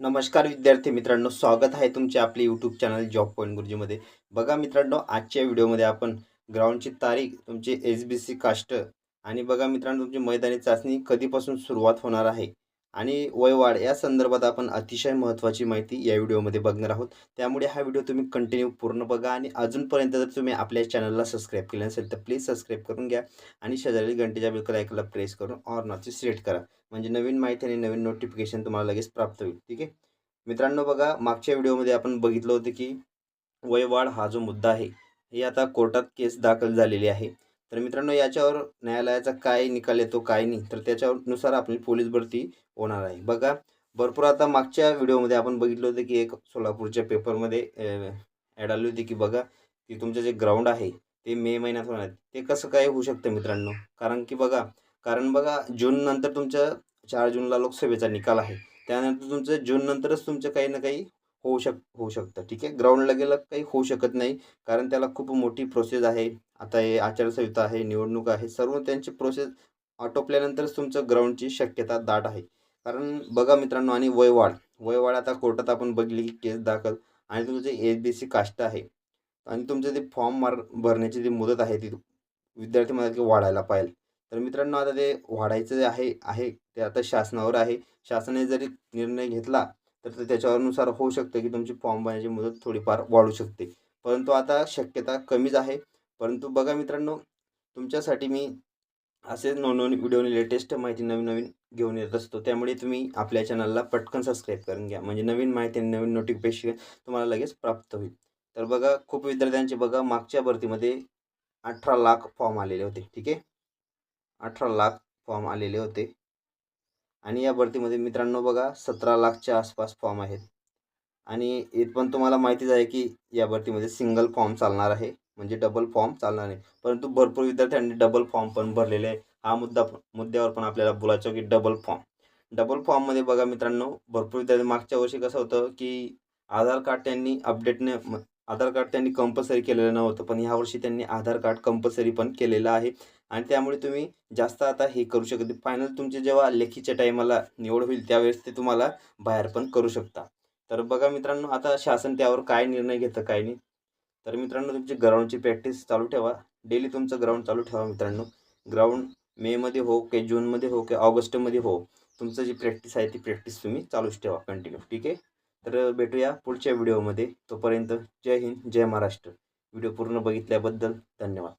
नमस्कार विद्यार्थी मित्रांनो स्वागत आहे तुमचे आपले यूट्यूब चॅनल जॉब पॉईंट गुरुजीमध्ये. बघा मित्रांनो आजच्या व्हिडिओमध्ये आपण ग्राउंडची तारीख तुमचे एस बी सी कास्ट आणि बघा मित्रांनो तुमची मैदानी चाचणी कधीपासून सुरुवात होणार आहे? आणि वयवाढ या संदर्भात आपण अतिशय महत्त्वाची माहिती या व्हिडिओमध्ये बघणार आहोत. त्यामुळे हा व्हिडिओ तुम्ही कंटिन्यू पूर्ण बघा आणि अजूनपर्यंत जर तुम्ही आपल्या चॅनलला सबस्क्राईब केलं नसेल तर प्लीज सबस्क्राईब करून घ्या आणि शेजारी घंटेच्या बिलकुल ऐकायला प्रेस करून ऑर नॉची सिलेक्ट करा. म्हणजे नवीन माहिती आणि नवीन नोटिफिकेशन तुम्हाला लगेच प्राप्त होईल. ठीक आहे? मित्रांनो बघा मागच्या व्हिडिओमध्ये आपण बघितलं होतं की वयवाढ हा जो मुद्दा आहे हे आता कोर्टात केस दाखल झालेली आहे. तर मित्रांनो याच्यावर न्यायालयाचा काय निकाल येतो काय नाही. तर त्याच्यानुसार आपली पोलीस भरती होणार आहे. बघा भरपूर आता मागच्या व्हिडिओमध्ये आपण बघितलं होतं की एक सोलापूरच्या पेपरमध्ये ॲड आली होती की बघा की तुमचं जे ग्राउंड आहे ते मे महिन्यात होणार आहे. ते कसं काय होऊ शकतं मित्रांनो? कारण की बघा कारण बघा जून नंतर तुमचं चार जूनला लोकसभेचा निकाल आहे. त्यानंतर तुमचं जून नंतरच तुमचं काही ना काही होऊ शक होऊ शकतं. ठीक आहे? ग्राउंडला गेलं काही होऊ शकत नाही कारण त्याला खूप मोठी प्रोसेस आहे. आता हे आचारसंहिता आहे निवडणूक आहे सर्व त्यांची प्रोसेस आटोपल्यानंतरच तुमचं ग्राउंडची शक्यता दाट आहे. कारण बघा मित्रांनो आणि वयवाढ वयवाढ आता कोर्टात आपण बघली की केस दाखल आणि तुमचं जे एस बी सी कास्ट आहे आणि तुमचं जे फॉर्म मार भरण्याची जी मुदत आहे ती विद्यार्थी मला की वाढायला पाहिजे. तर मित्रांनो आता ते वाढायचं जे आहे आहे ते आता शासनावर आहे. शासनाने जरी निर्णय घेतला तर ते त्याच्यानुसार होऊ शकतं की तुमची फॉर्म भरण्याची मुदत थोडीफार वाढू शकते. परंतु आता शक्यता कमीच आहे. परंतु बघा मित्रांनो तुमच्यासाठी मी असे नवनवीन व्हिडिओने लेटेस्ट माहिती नवीन नवीन घेऊन येत असतो. त्यामुळे तुम्ही आपल्या चॅनलला पटकन सबस्क्राईब करून घ्या. म्हणजे नवीन माहिती आणि नवीन नोटिफिकेशन तुम्हाला लगेच प्राप्त होईल. तर बघा खूप विद्यार्थ्यांचे बघा मागच्या भरतीमध्ये अठरा लाख फॉर्म आलेले होते. ठीक आहे? अठरा लाख फॉर्म आलेले होते. आणि या भरतीमध्ये मित्रांनो बघा सतरा लाखच्या आसपास फॉर्म आहेत. आणि इथ पण तुम्हाला माहितीच आहे की या भरतीमध्ये सिंगल फॉर्म चालणार आहे. म्हणजे डबल फॉर्म चालणार नाही परंतु भरपूर विद्यार्थ्यांनी डबल फॉर्म पण भरलेले आहे. हा मुद्दा मुद्द्यावर पण आपल्याला बोलायचं की डबल फॉर्म डबल फॉर्ममध्ये बघा मित्रांनो भरपूर विद्यार्थी मागच्या वर्षी कसं होतं की आधार कार्ड त्यांनी अपडेटने म- आधार कार्ड त्यांनी कंपल्सरी केलेलं नव्हतं पण ह्यावर्षी त्यांनी आधार कार्ड कंपल्सरी पण केलेलं आहे. आणि त्यामुळे तुम्ही जास्त आता हे करू शकत फायनल तुमचे जेव्हा लेखीच्या टायमाला निवड होईल त्यावेळेस ते तुम्हाला बाहेर पण करू शकता. तर बघा मित्रांनो आता शासन त्यावर काय निर्णय घेतं काय नाही. तर मित्रांनो तुमची ग्राउंडची प्रॅक्टिस चालू ठेवा. डेली तुमचं ग्राउंड चालू ठेवा मित्रांनो. ग्राउंड मेमध्ये हो की जूनमध्ये हो की ऑगस्टमध्ये हो तुमचं जी प्रॅक्टिस आहे ती प्रॅक्टिस तुम्ही चालूच ठेवा कंटिन्यू ठीक आहे? तर भेटूया पुढच्या व्हिडिओमध्ये तोपर्यंत जय हिंद जय महाराष्ट्र. व्हिडिओ पूर्ण बघितल्याबद्दल धन्यवाद.